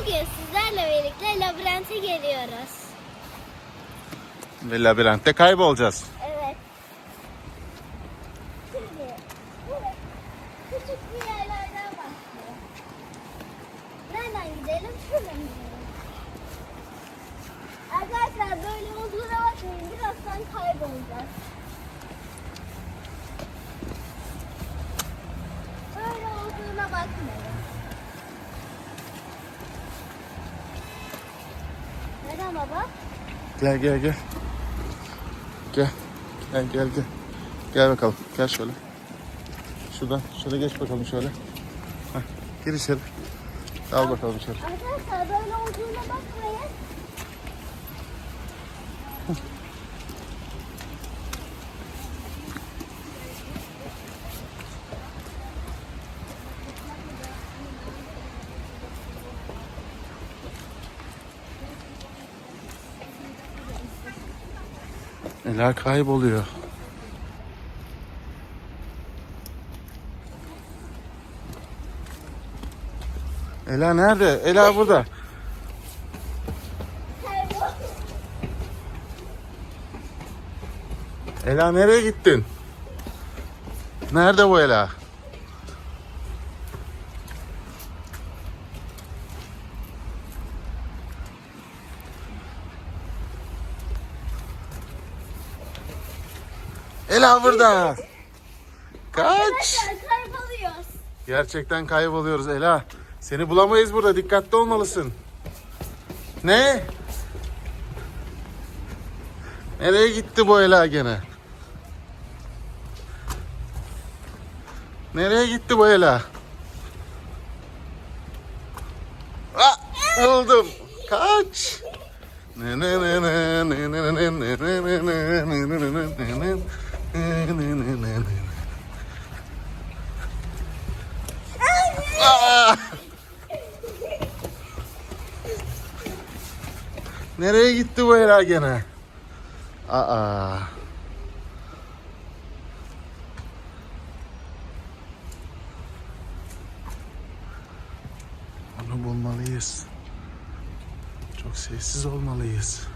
Bugün sizlerle birlikte labirente geliyoruz. Ve labirentte kaybolacağız. Evet. Şimdi burası küçük bir yerlerden başlıyor. Nereden gidelim? Şuradan gidelim. Arkadaşlar böyle Neden baba? Gel gel gel. Gel. Gel gel gel. Gel bakalım. Gel şöyle. Şuradan. Şöyle geç bakalım şöyle. Heh, gir içeri. Al bakalım içeri. Arkadaşlar böyle olduğuna bakmayın. Ela kayboluyor. Ela nerede? Ela burada. Ela nereye gittin? Nerede bu Ela? Ela burada. Kaç. Kayboluyoruz. Gerçekten kayboluyoruz Ela. Seni bulamayız burada. Dikkatli olmalısın. Ne? Nereye gitti bu Ela gene? Nereye gitti bu Ela? Ah, buldum. Kaç. Ne ne ne ne ne ne ne ne ne ne ne ne ne ne Nereye gitti bu Era gene? Aa. Onu bulmalıyız. Çok sessiz olmalıyız.